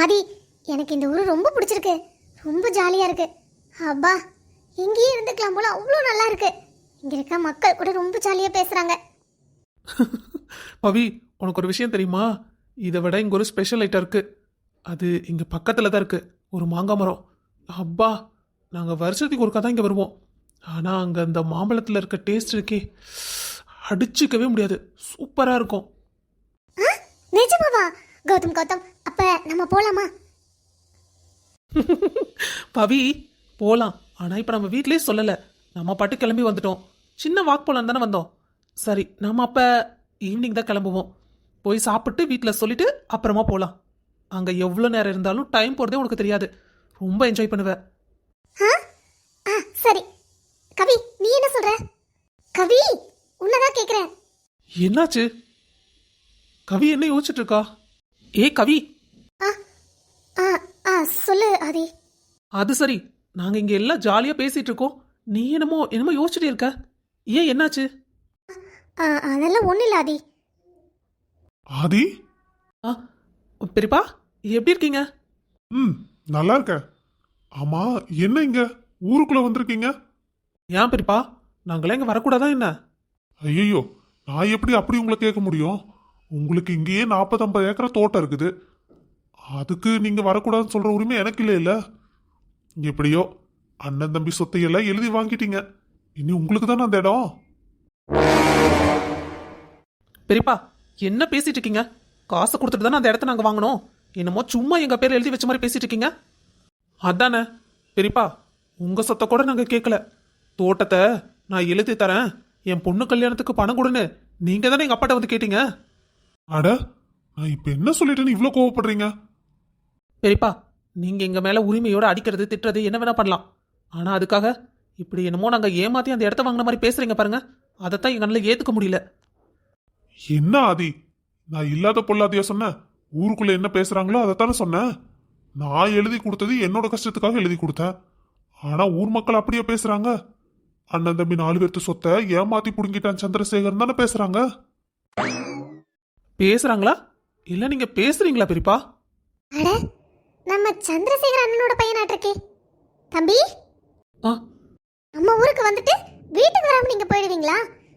ஆதி எனக்கு இந்த ஊர் ரொம்ப பிடிச்சிருக்கு. ரொம்ப ஜாலியா இருக்கு. அப்பா இங்கேயே இருந்துக்கலாம் போல அவ்வளோ நல்லா இருக்கு. இங்க இருக்க மக்கள் கூட ரொம்ப ஜாலியா பேசுறாங்க. பவி உனக்கு ஒரு விஷயம் தெரியுமா? இதை விட இங்கே ஒரு ஸ்பெஷல் ஐட்டம் இருக்கு. அது இங்கே பக்கத்தில் தான் இருக்கு. ஒரு மாங்காய் மரம். அப்பா நாங்கள் வருஷத்துக்கு ஒருக்கா தான் இங்கே வருவோம். ஆனால் அங்கே அந்த மாம்பழத்தில் இருக்க டேஸ்ட் இருக்கே. அடிச்சுக்கவே முடியாது. சூப்பராக இருக்கும். நிஜமாவா? கௌதம் கௌதம் அப்ப நம்ம போலாமா? பவி போகலாம் ஆனால் இப்போ நம்ம வீட்லயே சொல்லலை. நம்ம பாட்டு கிளம்பி வந்துட்டோம். சின்ன வாக் போகலாம் தானே வந்தோம். சரி நம்ம அப்போ ஈவினிங் தான் கிளம்புவோம். போய் சாப்பிட்டு வீட்டில் சொல்லிட்டு அப்புறமா போகலாம் அங்கே எவ்வளோ நேரம் இருந்தாலும் டைம் போகிறதே உனக்கு தெரியாது. ரொம்ப என்ஜாய் பண்ணுவ. சரி. கவி நீ என்ன சொல்ற? கவி உன்னதான் கேக்குறேன். என்னாச்சு? கவி என்ன யோசிச்சுட்டு இருக்கா? ஏ கவி. ஆ ஆ ஆ சொல்லு ஆதி. அது சரி. நாங்கள் இங்கே எல்லாம் ஜாலியாக பேசிகிட்டு இருக்கோம். நீ என்னமோ என்னமோ யோசிச்சுட்டே இருக்க. ஏன் என்னாச்சு? ஆ, அதெல்லாம் ஒன்றும் இல்லை ஆதி. ஆதி? ஆ பெரியப்பா எப்படி இருக்கீங்க? ம் நல்லா இருக்க. ஆமா என்ன இங்க? ஊருக்குள்ள வந்திருக்கீங்க? ஏன் பெரியப்பா நாங்களாம் இங்கே வரக்கூடாதா என்ன? ஐயோ நான் எப்படி அப்படி உங்களை கேட்க முடியும்? உங்களுக்கு இங்கேயே நாற்பது ஐம்பது ஏக்கர் தோட்டம் இருக்குது. அதுக்கு நீங்கள் வரக்கூடாதுன்னு சொல்கிற உரிமை எனக்கு இல்லை இல்லை. எப்படியோ அண்ணன் தம்பி சொத்தையெல்லாம் எழுதி வாங்கிட்டீங்க. இனி உங்களுக்கு தானே அந்த இடம்? பெரியப்பா என்ன பேசிட்டு இருக்கீங்க? காசு கொடுத்துட்டு தானே அந்த இடத்த நாங்கள் வாங்கினோம். என்னமோ சும்மா எங்கள் பேர் எழுதி வச்ச மாதிரி பேசிட்டு இருக்கீங்க. அதானே பெரியப்பா உங்கள் சொத்தை கூட நாங்கள் கேட்கல. தோட்டத்தை நான் எழுதி தரேன். என் பொண்ணு கல்யாணத்துக்கு பணம் கொடுன்னு நீங்கள் தானே எங்கள் அப்பாட்ட வந்து கேட்டீங்க? அட நான் இப்ப என்ன சொல்லிட்டேன்னு இவ்வளோ கோவப்படுறீங்க? பெரியப்பா நீங்கள் எங்கள் மேலே உரிமையோட அடிக்கிறது திட்டுறது என்ன வேணா பண்ணலாம். ஆனால் அதுக்காக இப்படி என்னமோ நாங்கள் ஏமாற்றி அந்த இடத்த வாங்கின மாதிரி பேசுகிறீங்க பாருங்க. அதைத்தான் எங்களால் ஏற்றுக்க முடியல. என்ன ஆதி? நான் இல்லாத பொல்லாதையா சொன்னேன் ஊருக்குள்ள என்ன பேசுறாங்களோ அதைத்தானே சொன்னேன் நான் எழுதி கொடுத்தது என்னோட கஷ்டத்துக்காக எழுதி கொடுத்தேன் ஆனா ஊர் மக்கள் அப்படியே பேசுறாங்க. அண்ணன் தம்பி நாலு பேர்த்து சொத்தை ஏமாத்தி புடுங்கிட்டான் சந்திரசேகர் தானே பேசுறாங்க. பேசுகிறாங்களா இல்லை நீங்கள் பேசுகிறீங்களா பெரியப்பா அட நம்ம சந்திரசேகர் அண்ணனோட பையனாட்டிருக்கே தம்பி? ஆ. நம்ம ஊருக்கு வந்துட்டு வீட்டுக்கு வராம நீங்க போயிடுவீங்களா?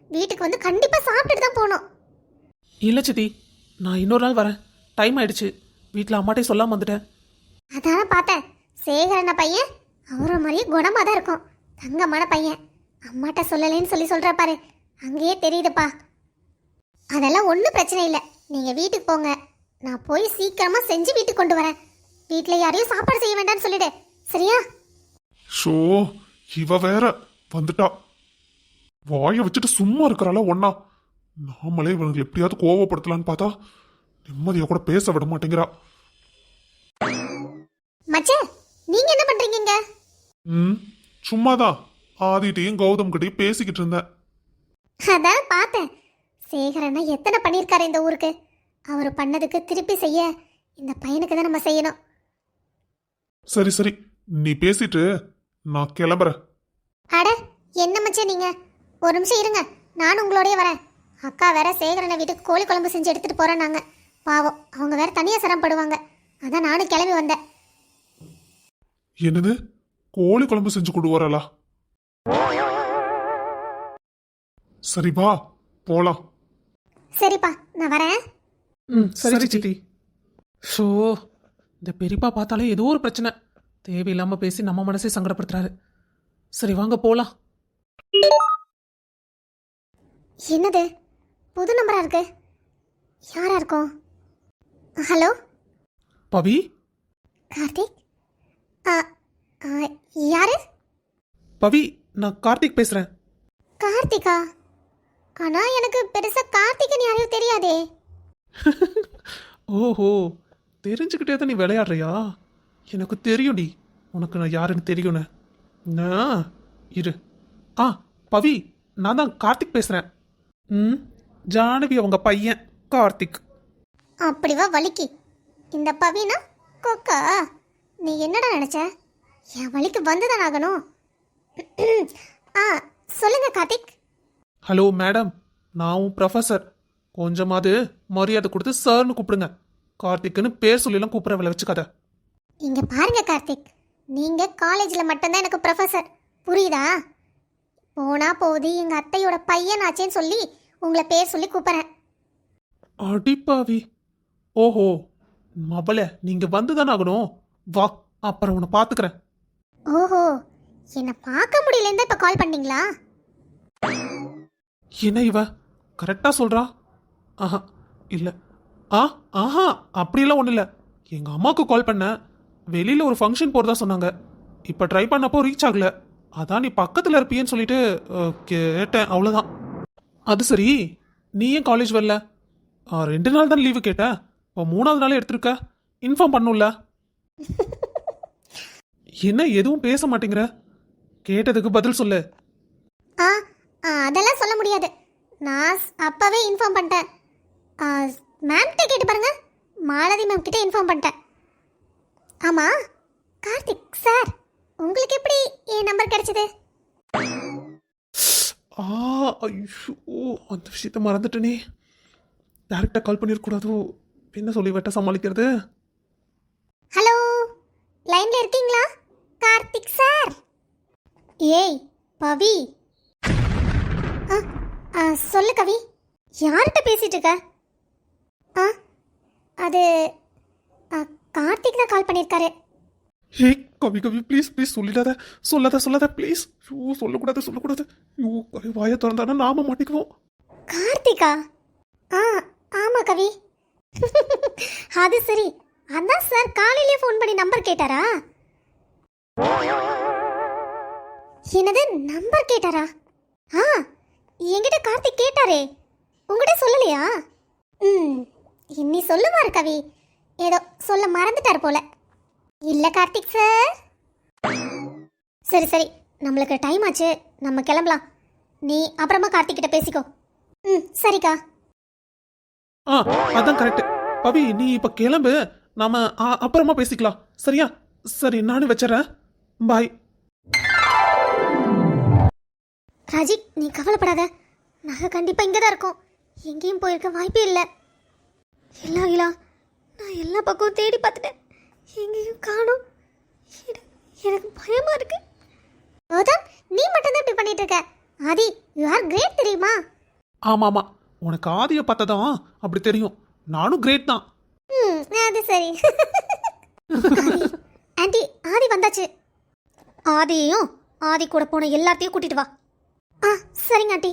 வீட்டுக்கு வந்து கண்டிப்பா சாப்பிட்டுட்டு தான் போகணும் இல்லை சித்தி நான் இன்னொரு நாள் வரேன். டைம் ஆயிடுச்சு. வீட்டில் அம்மாட்டே சொல்லாமல் வந்துட்டேன். அதான பார்த்தேன். சேகரன பையன் அவர மாதிரியே குணமா தான் இருக்கும். தங்கமான பையன். அம்மாட்ட சொல்லலைன்னு சொல்லி சொல்ற பாரு. அங்கேயே தெரியுதுப்பா. அதெல்லாம் ஒன்றும் பிரச்சனை இல்லை. நீங்கள் வீட்டுக்கு போங்க. நான் போய் சீக்கிரமா செஞ்சு வீட்டுக்கு கொண்டு வரேன். வீட்டில் யாரையும் சாப்பாடு செய்ய வேண்டாம்னு சொல்லிடு. சரியா? ஷோ இவ வேற வந்துட்டா. வாயை வச்சுட்டு சும்மா இருக்கிறாள ஒன்னா நாமளே இவனுக்கு எப்படியாவது கோவப்படுத்தலான்னு பார்த்தா நிம்மதியா கூட பேச விட மாட்டேங்கிறா. மச்சே நீங்க என்ன பண்றீங்க? ம் சும்மாதான். ஆதிட்டையும் கௌதம் கிட்டையும் பேசிக்கிட்டு இருந்தேன். அதான் பார்த்தேன். சேகரண்ணா எத்தனை பண்ணியிருக்காரு இந்த ஊருக்கு? அவர் பண்ணதுக்கு திருப்பி செய்ய இந்த பையனுக்கு தான் நம்ம செய்யணும். சரி சரி. நீ பேசிட்டு நான் கிளம்புறேன். அட என்ன மச்சான் நீங்க? ஒரு நிமிஷம் இருங்க. நானும் உங்களோடய வரேன். அக்கா வேற சேகரனை வீட்டுக்கு கோழி குழம்பு செஞ்சு எடுத்துட்டு போறேன் நாங்க பாவம் அவங்க வேற தனியா சிரமப்படுவாங்க. அதான் நானும் கிளம்பி வந்தேன். என்னது? கோழி குழம்பு செஞ்சு கொண்டு வரலா சரி வா. போலாம். சரிப்பா நான் வரேன். ம் சரி சித்தி. ஷோ இந்த பெரியப்பா பார்த்தாலே ஏதோ ஒரு பிரச்சனை. தேவையில்லாமல் பேசி நம்ம மனசே சங்கடப்படுத்துறாரு. சரி வாங்க போகலாம் என்னது? புது நம்பரா இருக்கு? யாரா இருக்கும் ஹலோ? பவி? கார்த்திக்? ஆ, ஆ, யாரு? பவி நான் கார்த்திக் பேசுகிறேன் கார்த்திகா? ஆனா எனக்கு பெருசா கார்த்திகன் யாரையும் தெரியாதே. ஓஹோ தெரிஞ்சுக்கிட்டே தான் நீ விளையாடுறியா? எனக்கு தெரியும்டி. உனக்கு நான் யாருன்னு தெரியும்னு. நான் இரு. ஆ பவி நான் தான் கார்த்திக் பேசுகிறேன் ம் ஜானவி அவங்க பையன் கார்த்திக். அப்படிவா வலிக்கு. இந்த பவினா கொக்கா? நீ என்னடா நினைச்ச? என் வழிக்கு வந்துதான் ஆகணும். ஆ சொல்லுங்க கார்த்திக். ஹலோ மேடம் நான் உன் ப்ரொஃபஸர் கொஞ்சமாவது மரியாதை கொடுத்து சார்னு கூப்பிடுங்க. கார்த்திக்னு பேர் சொல்லிலாம் கூப்பிட வேலை வச்சுக்காத. இங்க பாருங்க கார்த்திக். நீங்க காலேஜ்ல மட்டும்தான் எனக்கு ப்ரொஃபசர் புரியுதா? போனா போகுது எங்க அத்தையோட பையன் ஆச்சேன்னு சொல்லி உங்களை பேர் சொல்லி கூப்பிடுறேன். அடிப்பாவி ஓஹோ மவள நீங்க வந்துதானே ஆகணும்? வா அப்புறம் உன்னை பாத்துக்கிறேன். ஓஹோ என்னை பார்க்க முடியலன்னு இப்ப கால் பண்ணீங்களா? என்ன இவ? கரெக்டாக சொல்கிறா ஆஹா இல்லை. ஆ ஆஹா அப்படிலாம் ஒன்றும் இல்லை. எங்கள் அம்மாவுக்கு கால் பண்ணேன் வெளியில் ஒரு ஃபங்க்ஷன் போகிறதா சொன்னாங்க. இப்போ ட்ரை பண்ணப்போ ரீச் ஆகல. அதான் நீ பக்கத்தில் இருப்பியன்னு சொல்லிட்டு கேட்டேன். அவ்வளோதான் அது சரி. நீ ஏன் காலேஜ் வரல? ஆ, ரெண்டு நாள் தான் லீவு கேட்டேன் இப்போ மூணாவது நாளே எடுத்திருக்க. இன்ஃபார்ம் பண்ணும்ல. என்ன எதுவும் பேச மாட்டேங்கிற? கேட்டதுக்கு பதில் சொல்லு. ஆ, அதெல்லாம் சொல்ல முடியாது. நான் அப்பவே இன்ஃபார்ம் பண்ணிட்டேன். மேம்கிட்ட கேட்டு பாருங்க. மாலதி மேம் கிட்ட இன்ஃபார்ம் பண்ணிட்டேன். ஆமா கார்த்திக் சார் உங்களுக்கு எப்படி என் நம்பர் கிடைச்சது? ஆ ஐயோ அந்த விஷயத்த மறந்துட்டேனே. டேரெக்டாக கால் பண்ணியிருக்கூடாதோ என்ன சொல்லி வெட்ட சமாளிக்கிறது? ஹலோ லைன்ல இருக்கீங்களா? கார்த்திக் சார் ஏய் பவி சொல்லு கவி. யார்கிட்ட பேசிட்டு இருக்க? ஆ அது ஆ, கார்த்திக் தான் கால் பண்ணியிருக்காரு ஹே கவி கவி ப்ளீஸ் ப்ளீஸ் சொல்லிடாத. சொல்லாத சொல்லாத ப்ளீஸ் ஐயோ சொல்லக்கூடாது சொல்லக்கூடாது. ஐயோ கவி வாயை திறந்தானா நாம மாட்டிக்குவோம். கார்த்திகா? ஆ ஆமா கவி. அது சரி. அதான் சார் காலையிலே ஃபோன் பண்ணி நம்பர் கேட்டாரா? என்னது நம்பர் கேட்டாரா? ஆ என்கிட்ட கார்த்திக் கேட்டாரே. உங்ககிட்ட சொல்லலையா? ம் இன்னி சொல்லுமா கவி. ஏதோ சொல்ல மறந்துட்டார் போல. இல்லை கார்த்திக் சார். சரி சரி. நம்மளுக்கு டைம் ஆச்சு. நம்ம கிளம்பலாம். நீ அப்புறமா கார்த்திக் கிட்ட பேசிக்கோ. ம் சரிக்கா. ஆ அதான் கரெக்ட் பவி நீ இப்போ கிளம்பு. நாம ஆ, அப்புறமா பேசிக்கலாம். சரியா? சரி நானும் வச்சிடறேன் பாய் ராஜி நீ கவலைப்படாத. நகை கண்டிப்பா இங்கே தான் இருக்கும். எங்கேயும் போயிருக்க வாய்ப்பே இல்லை. இல்லை இல்லா நான் எல்லா பக்கமும் தேடி பார்த்துட்டேன். எங்கேயும் காணும். எனக்கு பயமா இருக்கு. கௌதம் நீ மட்டும் தான் இப்படி பண்ணிட்டு இருக்க. ஆதி யூ ஆர் கிரேட் தெரியுமா? ஆமாம் ஆமாம் உனக்கு ஆதியை பார்த்ததான் அப்படி தெரியும். நானும் கிரேட் தான். ம் அது சரி. ஆண்டி ஆதி வந்தாச்சு. ஆதியையும் ஆதி கூட போன எல்லாத்தையும் கூட்டிட்டு வா. ஆ சரிங்க ஆண்டி.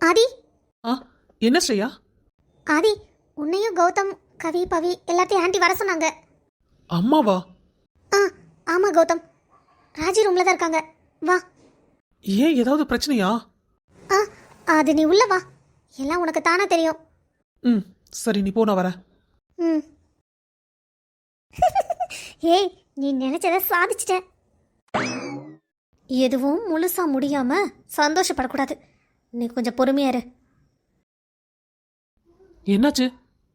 ஆதி? ஆ என்ன ஸ்ரேயா? ஆதி உன்னையும் கௌதம் கவி பவி எல்லாத்தையும் ஆண்டி வர சொன்னாங்க. அம்மாவா? ஆ ஆமா கௌதம். ராஜி ரூம்ல தான் இருக்காங்க. வா. ஏன் ஏதாவது பிரச்சனையா? ஆ அது நீ உள்ள வா. எல்லாம் உனக்கு தானா தெரியும். ம் சரி நீ போ நான் வரேன். ம். ஏய் நீ நினைச்சத சாதிச்சிட்ட. எதுவும் முழுசா முடியாம சந்தோஷப்படக்கூடாது. நீ கொஞ்சம் பொறுமையா இரு. என்னாச்சு?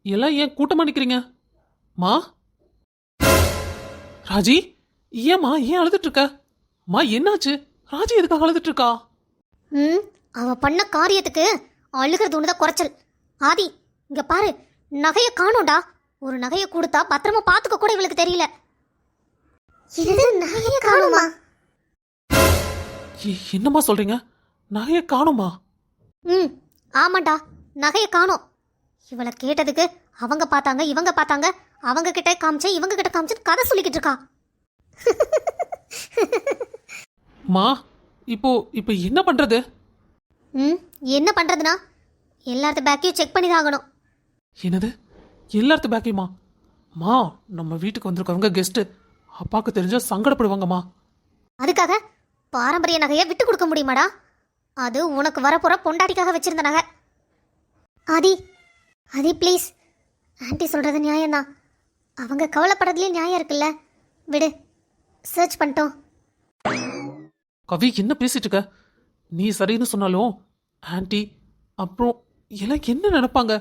எல்லாம் ஏன் கூட்டமா நிக்கிறீங்க? மா? ராஜி ஏம்மா ஏன் அழுதுட்டு இருக்க? மா என்னாச்சு? ராஜி எதுக்காக அழுதுட்டு இருக்கா? ம் அவ பண்ண காரியத்துக்கு அழுகிறது ஒண்ணுதான் குறைச்சல். ஆதி இங்க பாரு நகைய காணோம்டா. ஒரு நகைய கொடுத்தா பத்திரமா பாத்துக்க கூட இவளுக்கு தெரியல. இது நகைய காணுமா? என்னம்மா சொல்றீங்க? நகைய காணுமா? ம் ஆமாண்டா நகைய காணோம். இவளை கேட்டதுக்கு அவங்க பார்த்தாங்க இவங்க பார்த்தாங்க. அவங்க கிட்ட காமிச்சேன் இவங்க கிட்ட காமிச்சு கதை சொல்லிக்கிட்டு இருக்கா. மா இப்போ இப்போ என்ன பண்றது? ம் என்ன பண்றதுனா? எல்லாத்த பேக்கையும் செக் பண்ணி தான் ஆகணும். என்னது? எல்லாத்து பேக்கையுமா? மா நம்ம வீட்டுக்கு வந்திருக்கவங்க கெஸ்ட் அப்பாவுக்கு தெரிஞ்சா சங்கடப்படுவாங்கம்மா. அதுக்காக பாரம்பரிய நகையை விட்டு கொடுக்க முடியுமாடா? அது உனக்கு வரப்போற பொண்டாட்டிக்காக வச்சிருந்த நகை. ஆதி ஆதி ப்ளீஸ் ஆன்ட்டி சொல்றது நியாயம்தான். அவங்க கவலைப்படுறதுலேயே நியாயம் இருக்குல்ல? விடு. சர்ச் பண்ணிட்டோம். கவி என்ன பேசிட்டு இருக்க? நீ சரின்னு சொன்னாலும் ஆன்ட்டி அப்புறம் எல்லாம் என்ன நினைப்பாங்க?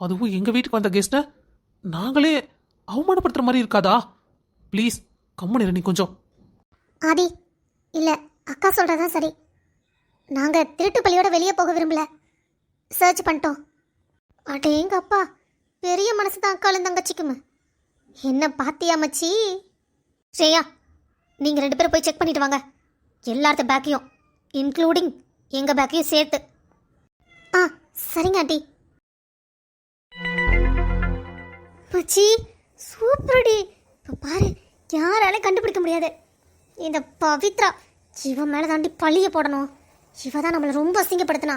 அதுவும் எங்க வீட்டுக்கு வந்த கெஸ்ட்டை நாங்களே அவமானப்படுத்துற மாதிரி இருக்காதா? ப்ளீஸ் கம்முனு இரு நீ கொஞ்சம். ஆதி இல்லை அக்கா சொல்கிறதான் சரி. நாங்கள் திருட்டு பள்ளியோட வெளியே போக விரும்பல. சர்ச் பண்ணிட்டோம். அடேங்க அப்பா பெரிய மனசு தான் அக்காலும் தங்கச்சிக்குமே என்ன பாத்தியா மச்சி? ஸ்ரேயா நீங்கள் ரெண்டு பேரும் போய் செக் பண்ணிட்டு வாங்க. எல்லார்த்த பேக்கையும் இன்க்ளூடிங் எங்கள் பேக்கையும் சேர்த்து. ஆ சரிங்க ஆண்டி. மச்சி சூப்பர்டி. இப்போ பாரு யாராலையும் கண்டுபிடிக்க முடியாது. இந்த பவித்ரா இவன் மேலே தாண்டி பழிய போடணும். இவ தான் நம்மளை ரொம்ப அசிங்கப்படுத்தினா.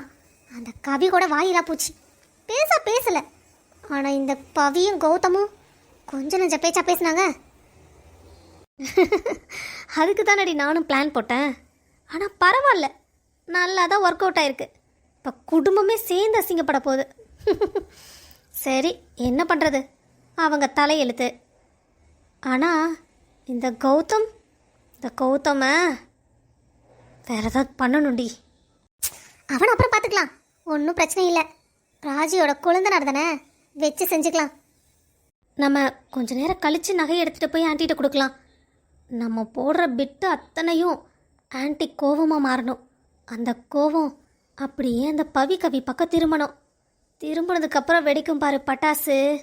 அந்த கவி கூட வாயிலா போச்சு. பேச பேசலை. ஆனால் இந்த பவியும் கௌதமும் கொஞ்சம் நஞ்ச பேச்சா பேசினாங்க. அதுக்கு தானடி நானும் பிளான் போட்டேன். ஆனால் பரவாயில்ல. நல்லா தான் ஒர்க் அவுட் ஆயிருக்கு. இப்போ குடும்பமே சேர்ந்து அசிங்கப்பட போகுது. சரி என்ன பண்ணுறது அவங்க தலையெழுத்து. ஆனால் இந்த கௌதம் இந்த கௌதம வேற ஏதாவது பண்ணணும்டி. அவன் அப்புறம் பார்த்துக்கலாம் ஒன்றும் பிரச்சனை இல்லை. ராஜியோட குழந்தனார் தானே வச்சு செஞ்சுக்கலாம். நம்ம கொஞ்ச நேரம் கழித்து நகையை எடுத்துகிட்டு போய் ஆண்டிகிட்ட கொடுக்கலாம். நம்ம போடுற பிட்டு அத்தனையும் ஆன்ட்டி கோவமாக மாறணும். அந்த கோபம் அப்படியே அந்த பவி கவி பக்கம் திரும்பணும். திரும்பினதுக்கப்புறம் வெடிக்கும் பாரு பட்டாசு.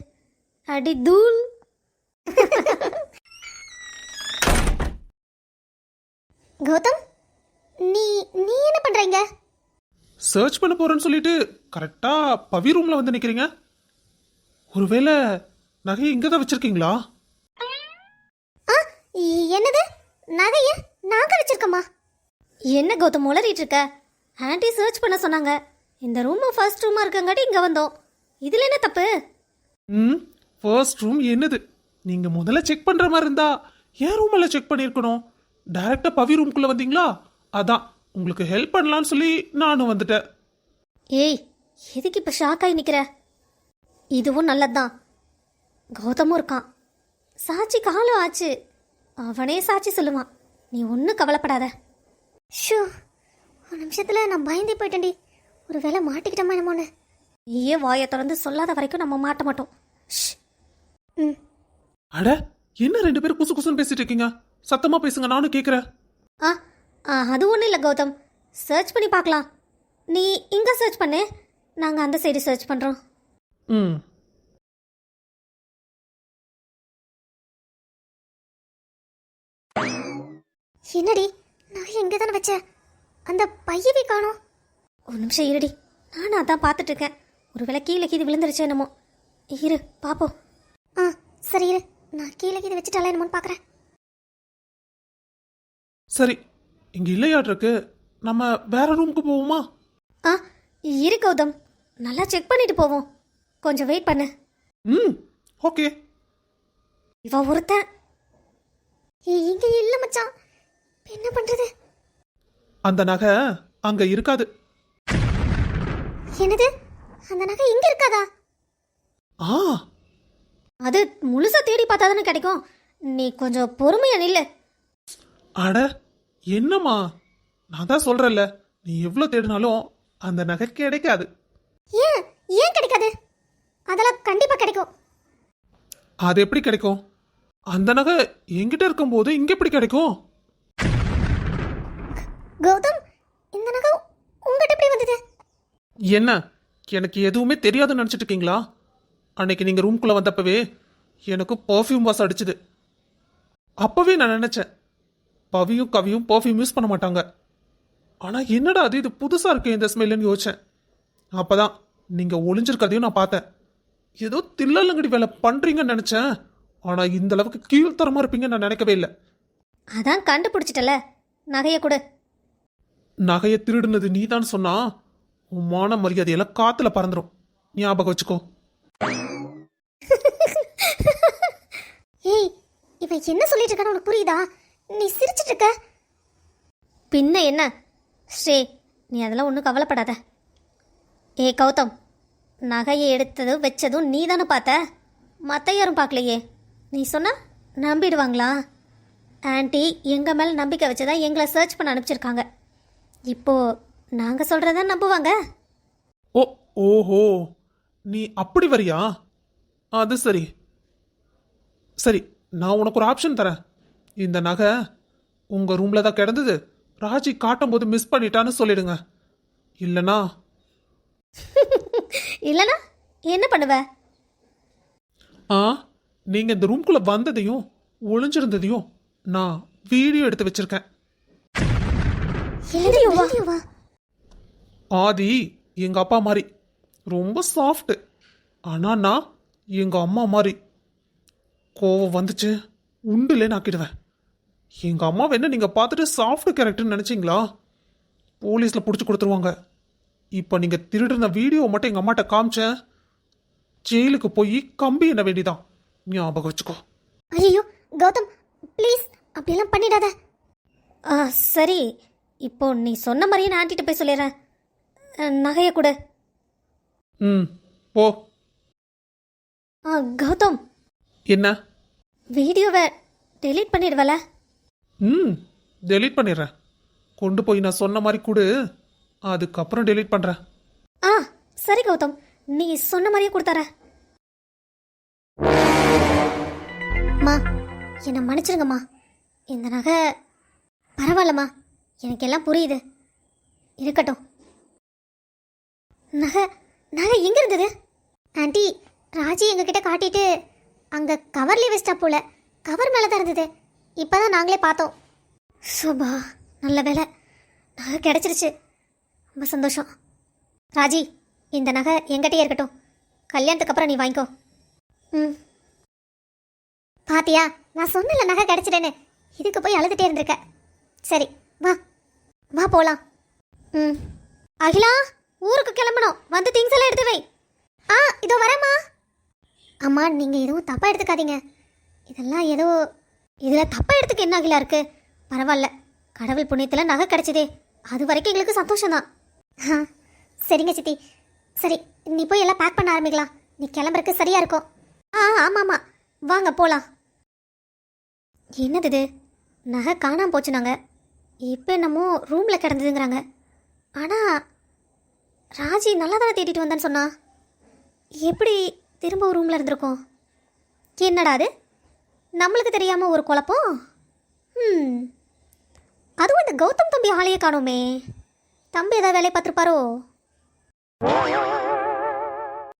அடி தூள். கௌதம் நீ நீ என்ன பண்றீங்க? சர்ச் பண்ண போறேன்னு சொல்லிட்டு கரெக்டா பவி ரூம்ல வந்து நிக்கிறீங்க. ஒருவேளை நகையை இங்க தான் வச்சிருக்கீங்களா? ஆ என்னது? நகைய நாங்க வச்சிருக்கோமா என்ன கௌதம் உளறிட்டு இருக்க? ஆன்ட்டி சர்ச் பண்ண சொன்னாங்க. இந்த ரூம் ஃபர்ஸ்ட் ரூமா இருக்கங்காட்டி இங்க வந்தோம். இதுல என்ன தப்பு? ம் ஃபர்ஸ்ட் ரூம் என்னது? நீங்க முதல்ல செக் பண்ற மாதிரி இருந்தா என் ரூம்ல செக் பண்ணியிருக்கணும்? டைரக்டா பவி ரூம்குள்ள வந்தீங்களா? அதான் உங்களுக்கு ஹெல்ப் பண்ணலாம்னு சொல்லி நானும் வந்துட்டேன். ஏய் எதுக்கு இப்ப ஷாக் ஆகி நிக்கிற? இதுவும் நல்லதுதான். கௌதமும் இருக்கான். சாட்சி காலம் ஆச்சு. அவனே சாட்சி சொல்லுவான். நீ ஒன்றும் கவலைப்படாத. ஷூ ஒரு நிமிஷத்துல நான் பயந்தே போயிட்டேன்டி. ஒரு வேளை மாட்டிக்கிட்டோமா என்னமோன்னு. நீயே வாயை திறந்து சொல்லாத வரைக்கும் நம்ம மாட்ட மாட்டோம். ஷ். ம். அட என்ன ரெண்டு பேரும் குசு குசுன்னு பேசிட்டு இருக்கீங்க? சத்தமா பேசுங்க நானும் கேக்குறேன். ஆ ஆ அது ஒன்றும் இல்லை கௌதம். சர்ச் பண்ணி பார்க்கலாம். நீ இங்கே சர்ச் பண்ணு. நாங்கள் அந்த சைடு சர்ச் பண்ணுறோம் ம். என்னடி? நான் எங்கே தானே வச்சேன். அந்த பையவே காணோம். ஒரு நிமிஷம் இருடி. நானும் அதான் பார்த்துட்டு இருக்கேன். ஒருவேளை கீழே கீது விழுந்துருச்சு என்னமோ. இரு பாப்போம். ஆ சரி இரு. நான் கீழே கீது வச்சுட்டாலே என்னமோன்னு பார்க்குறேன் சரி இங்க இல்லையாட்ருக்கு நம்ம வேற ரூமுக்கு போவோமா? ஆ இரு கௌதம். நல்லா செக் பண்ணிட்டு போவோம். கொஞ்சம் வெயிட் பண்ணு. ம் ஓகே இவ ஒருத்தன். இங்கே இல்லை மச்சான். இப்ப என்ன பண்ணுறது அந்த நகை அங்க இருக்காது. என்னது? அந்த நகை இங்கே இருக்காதா? ஆ. அது முழுசா தேடி பார்த்தா தானே கிடைக்கும். நீ கொஞ்சம் பொறுமையா நில்லு. அட என்னம்மா? நான் தான் சொல்றேன்ல நீ எவ்வளோ தேடினாலும் அந்த நகை கிடைக்காது. ஏன்? ஏன் கிடைக்காது? அதெல்லாம் கண்டிப்பா கிடைக்கும். அது எப்படி கிடைக்கும்? அந்த நகை என்கிட்ட இருக்கும்போது இங்க எப்படி கிடைக்கும்? கௌதம் இந்த நகை உங்ககிட்ட எப்படி வந்தது? என்ன? எனக்கு எதுவுமே தெரியாதுன்னு நினச்சிட்டு இருக்கீங்களா? அன்னைக்கு நீங்கள் ரூம்குள்ளே வந்தப்பவே எனக்கு பர்ஃப்யூம் வாசம் அடிச்சுது. அப்போவே நான் நினச்சேன் பவியும் கவியும் பர்ஃப்யூம் யூஸ் பண்ண மாட்டாங்க. ஆனால் என்னடா அது? இது புதுசாக இருக்கு இந்த ஸ்மெல்லுன்னு யோசிச்சேன். அப்போ தான் நீங்கள் ஒளிஞ்சிருக்கிறதையும் நான் பார்த்தேன். ஏதோ தில்லலங்கடி வேலை பண்ணுறீங்கன்னு நினச்சேன். ஆனால் இந்த அளவுக்கு கீழ்த்தரமாக இருப்பீங்கன்னு நான் நினைக்கவே இல்லை. அதான் கண்டுபிடிச்சிட்டல. நகைய கொடு. நகையை திருடுனது நீதான் சொன்னா உன் மான மரியாதையெல்லாம் காத்துல பறந்துடும் ஞாபகம் வச்சுக்கோ. ஏய் இவன் என்ன சொல்லிட்டு இருக்கான்னு உனக்கு புரியுதா? நீ சிரிச்சிட்டு இருக்க. பின்ன என்ன? ஸ்ரே நீ அதெல்லாம் ஒன்றும் கவலைப்படாத. ஏ கௌதம் நகையை எடுத்ததும் வச்சதும் நீ தானே பார்த்த? மற்ற யாரும் பார்க்கலையே. நீ சொன்னா நம்பிடுவாங்களா? ஆன்ட்டி எங்கள் மேலே நம்பிக்கை வச்சதா எங்களை சர்ச் பண்ண அனுப்பிச்சிருக்காங்க. இப்போ நாங்கள் சொல்கிறத நம்புவாங்க? ஓ ஓஹோ. நீ அப்படி வரியா? அது சரி. சரி நான் உனக்கு ஒரு ஆப்ஷன் தரேன். இந்த நகை உங்க ரூம்ல தான் கிடந்தது. ராஜி காட்டும் போது மிஸ் பண்ணிட்டான்னு சொல்லிடுங்க. இல்லனா? இல்லைனா என்ன பண்ணுவ? ஆ நீங்க இந்த ரூம்குள்ள வந்ததையும் ஒளிஞ்சிருந்ததையும் நான் வீடியோ எடுத்து வச்சிருக்கேன். ஆதி எங்க அப்பா மாதிரி ரொம்ப சாஃப்ட் ஆனா நான் எங்க அம்மா மாதிரி கோவம் வந்துச்சு உண்டுலே நாக்கிடுவேன் எங்க அம்மாவை என்ன நீங்க பார்த்துட்டு சாஃப்ட் கேரக்டர்னு நினைச்சீங்களா? போலீஸ்ல பிடிச்சி கொடுத்துருவாங்க. இப்போ நீங்க திருடின வீடியோ மட்டும் எங்க அம்மாட்ட காமிச்சேன். ஜெயிலுக்கு போய் கம்பி என்ன வேண்டிதான். ஞாபகம் வச்சுக்கோ. ஐயோ கௌதம் ப்ளீஸ் அப்படியெல்லாம் பண்ணிடாத. ஆ சரி. இப்போ நீ சொன்ன மாதிரியே நான் ஆண்டிகிட்ட போய் சொல்லிடுறேன். நகையை கொடு. ம் போ. ஆ கௌதம். என்ன? வீடியோவை டெலீட் பண்ணிடுவல? ம் டெலீட் பண்ணிடுறேன். கொண்டு போய் நான் சொன்ன மாதிரி கொடு. அதுக்கப்புறம் டெலீட் பண்ணுறேன் ஆ சரி கௌதம். நீ சொன்ன மாதிரியே கொடுத்தார அம்மா என்னை மன்னிச்சிருங்கம்மா. இந்த நகை பரவாயில்லம்மா. எனக்கு எல்லாம் புரியுது. இருக்கட்டும். நகை நகை எங்கே இருந்தது? ஆண்டி ராஜி எங்ககிட்ட காட்டிட்டு அங்கே கவர்லேயே வச்சிட்டா போல. கவர் மேலே தான் இருந்தது. இப்போ தான் நாங்களே பார்த்தோம். சுபா நல்ல வேலை நகை கிடச்சிருச்சு. ரொம்ப சந்தோஷம். ராஜி இந்த நகை எங்கிட்டே இருக்கட்டும். கல்யாணத்துக்கு அப்புறம் நீ வாங்கிக்கோ. ம். பாத்தியா நான் சொன்னல நகை கிடச்சிட்டேனே இதுக்கு போய் அழுதுட்டே இருந்திருக்க. சரி வா. வா போகலாம் ம். அகிலா ஊருக்கு கிளம்பணும். வந்து திங்ஸ் எல்லாம் எடுத்து வை. ஆ இதோ வரேம்மா. அம்மா நீங்கள் எதுவும் தப்பாக எடுத்துக்காதீங்க. இதெல்லாம் ஏதோ இதில் தப்பாக எடுத்துக்க என்ன அகிலா இருக்கு? பரவாயில்ல கடவுள் புண்ணியத்தில் நகை கிடைச்சதே. அது வரைக்கும் எங்களுக்கு சந்தோஷம்தான். ஆ சரிங்க சித்தி. சரி நீ போய் எல்லாம் பேக் பண்ண ஆரம்பிக்கலாம். நீ கிளம்புறக்கு சரியா இருக்கும். ஆ ஆமாம். ஆமாம் வாங்க போகலாம் என்னது இது? நகை காணாமல் போச்சு நாங்கள் இப்போ என்னமோ ரூமில் கிடந்ததுங்கிறாங்க. ஆனால் ராஜி நல்லா தானே தேடிட்டு வந்தேன்னு சொன்னா? எப்படி திரும்ப ரூமில் இருந்திருக்கோம்? என்னடா அது? நம்மளுக்கு தெரியாமல் ஒரு குழப்பம்? ம் அதுவும் இந்த கௌதம் தம்பி ஆளையே காணோமே. தம்பி ஏதாவது வேலையை பார்த்துருப்பாரோ?